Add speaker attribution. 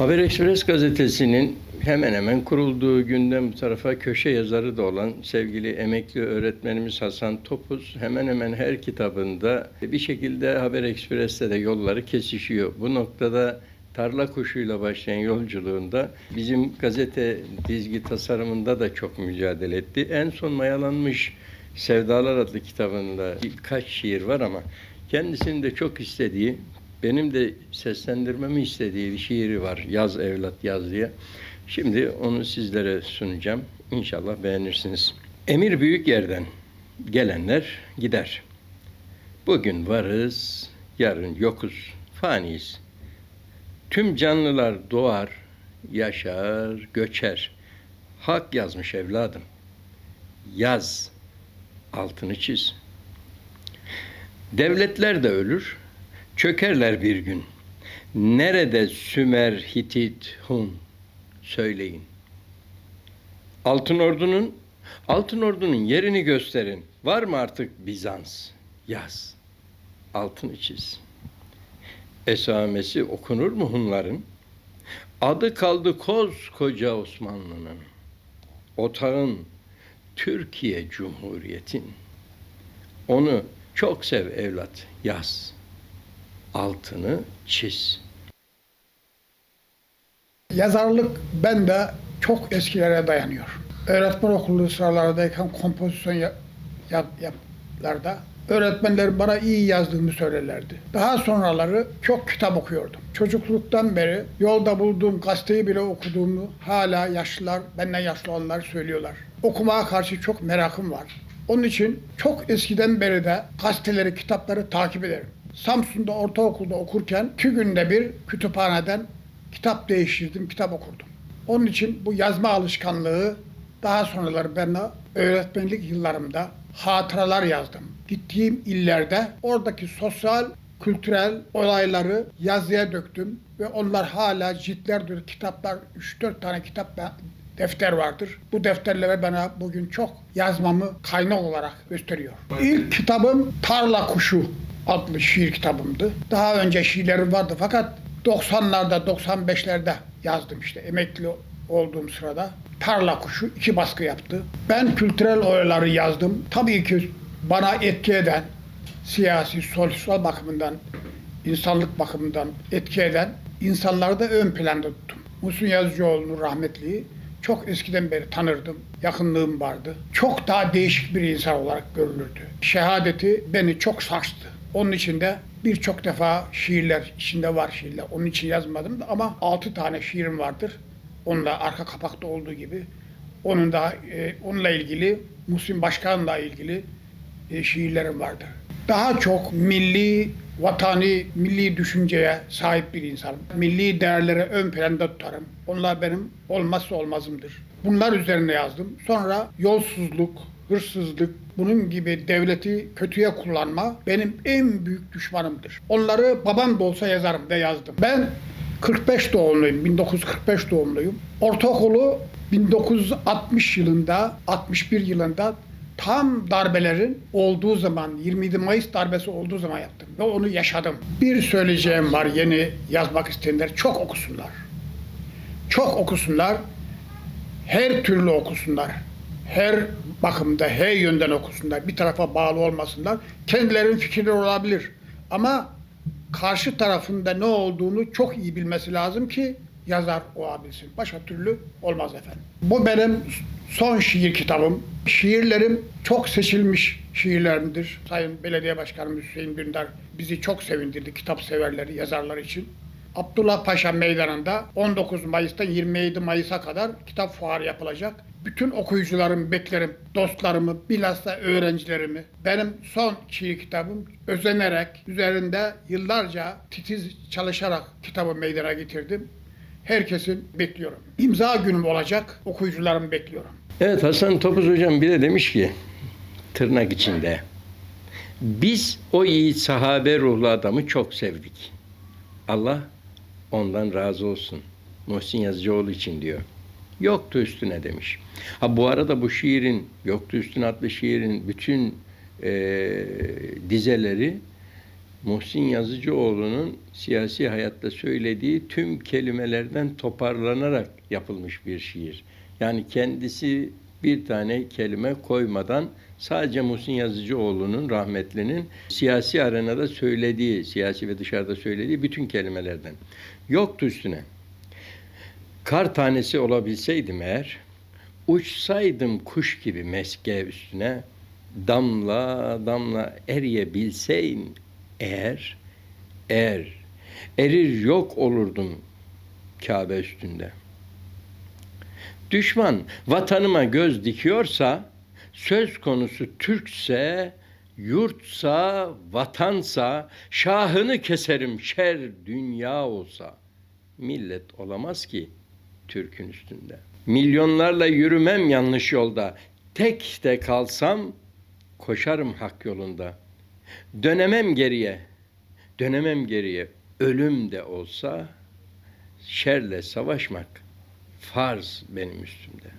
Speaker 1: Haber Express gazetesinin hemen hemen kurulduğu günden bu tarafa köşe yazarı da olan sevgili emekli öğretmenimiz Hasan Topuz hemen hemen her kitabında bir şekilde Haber Express'te de yolları kesişiyor. Bu noktada tarla kuşuyla başlayan yolculuğunda bizim gazete dizgi tasarımında da çok mücadele etti. En son Mayalanmış Sevdalar adlı kitabında birkaç şiir var ama kendisinin de çok istediği benim de seslendirmemi istediği bir şiiri var. Yaz evlat yaz diye. Şimdi onu sizlere sunacağım. İnşallah beğenirsiniz. Emir büyük yerden gelenler gider. Bugün varız, yarın yokuz, faniyiz. Tüm canlılar doğar, yaşar, göçer. Hak yazmış evladım. Yaz, altını çiz. Devletler de ölür, çökerler bir gün. Nerede Sümer, Hitit, Hun? Söyleyin. Altın Ordu'nun Altın Ordu'nun yerini gösterin. Var mı artık Bizans? Yaz. Altını çiz. Esamesi okunur mu Hunların? Adı kaldı koskoca Osmanlı'nın. Otağın Türkiye Cumhuriyet'in. Onu çok sev evlat, yaz. Altını çiz.
Speaker 2: Yazarlık bende çok eskilere dayanıyor. Öğretmen okulu sıralarındayken kompozisyon yap, yap, yaplarda öğretmenler bana iyi yazdığımı söylerlerdi. Daha sonraları çok kitap okuyordum. Çocukluktan beri yolda bulduğum gazeteyi bile okuduğumu hala yaşlılar, benden yaşlı olanlar söylüyorlar. Okumaya karşı çok merakım var. Onun için çok eskiden beri de gazeteleri, kitapları takip ederim. Samsun'da ortaokulda okurken iki günde bir kütüphaneden kitap değiştirdim, kitap okurdum. Onun için bu yazma alışkanlığı daha sonraları ben de öğretmenlik yıllarımda hatıralar yazdım. Gittiğim illerde oradaki sosyal, kültürel olayları yazıya döktüm ve onlar hala ciltlerdir, kitaplar, 3-4 tane kitap da- defter vardır. Bu defterlere bana bugün çok yazmamı kaynak olarak gösteriyor. İlk kitabım Tarla Kuşu adlı şiir kitabımdı. Daha önce şiirlerim vardı fakat 90'larda 95'lerde yazdım işte emekli olduğum sırada. Tarla Kuşu iki baskı yaptı. Ben kültürel olayları yazdım. Tabii ki bana etki eden siyasi, sosyal bakımından, insanlık bakımından etki eden insanları da ön planda tuttum. Musun Yazıcıoğlu'nu rahmetliyi çok eskiden beri tanırdım. Yakınlığım vardı. Çok daha değişik bir insan olarak görülürdü. Şehadeti beni çok sarstı. Onun için de birçok defa şiirler içinde var şiirler. Onun için yazmadım da ama altı tane şiirim vardır. Onunla arka kapakta olduğu gibi. Onun da e, onunla ilgili Muhsin Başkan'la ilgili e, şiirlerim vardır. Daha çok milli, vatani, milli düşünceye sahip bir insanım. Milli değerlere ön planda tutarım. Onlar benim olmazsa olmazımdır. Bunlar üzerine yazdım. Sonra yolsuzluk, hırsızlık, bunun gibi devleti kötüye kullanma benim en büyük düşmanımdır. Onları babam da olsa yazarım ve yazdım. Ben 45 doğumluyum, 1945 doğumluyum. Ortaokulu 1960 yılında, 61 yılında tam darbelerin olduğu zaman, 27 Mayıs darbesi olduğu zaman yaptım ve onu yaşadım. Bir söyleyeceğim var yeni yazmak isteyenler çok okusunlar. Çok okusunlar. Her türlü okusunlar. Her bakımda, her yönden okusunlar. Bir tarafa bağlı olmasınlar. Kendilerinin fikirleri olabilir. Ama karşı tarafında ne olduğunu çok iyi bilmesi lazım ki yazar olabilsin. Başka türlü olmaz efendim. Bu benim son şiir kitabım. Şiirlerim çok seçilmiş şiirlerimdir. Sayın Belediye Başkanım Hüseyin Dündar bizi çok sevindirdi kitap severleri, yazarlar için. Abdullah Paşa Meydanı'nda 19 Mayıs'ta 27 Mayıs'a kadar kitap fuarı yapılacak. Bütün okuyucularımı beklerim, dostlarımı, bilhassa öğrencilerimi. Benim son şiir kitabım özenerek, üzerinde yıllarca titiz çalışarak kitabı meydana getirdim. Herkesin bekliyorum. İmza günüm olacak, okuyucularımı bekliyorum.
Speaker 1: Evet Hasan Topuz hocam bir de demiş ki tırnak içinde biz o yiğit sahabe ruhlu adamı çok sevdik. Allah ondan razı olsun. Muhsin Yazıcıoğlu için diyor. Yoktu üstüne demiş. Ha bu arada bu şiirin Yoktu Üstüne adlı şiirin bütün eee dizeleri Muhsin Yazıcıoğlu'nun siyasi hayatta söylediği tüm kelimelerden toparlanarak yapılmış bir şiir. Yani kendisi bir tane kelime koymadan sadece Muhsin Yazıcıoğlu'nun rahmetlinin siyasi arenada söylediği, siyasi ve dışarıda söylediği bütün kelimelerden. Yoktu üstüne. Kar tanesi olabilseydim eğer, uçsaydım kuş gibi meske üstüne, damla damla eriyebilseydim eğer, eğer erir yok olurdum Kabe üstünde. Düşman vatanıma göz dikiyorsa, söz konusu Türkse, yurtsa, vatansa, şahını keserim şer dünya olsa. Millet olamaz ki Türk'ün üstünde. Milyonlarla yürümem yanlış yolda. Tek de kalsam koşarım hak yolunda. Dönemem geriye. Dönemem geriye. Ölüm de olsa şerle savaşmak farz benim üstümde.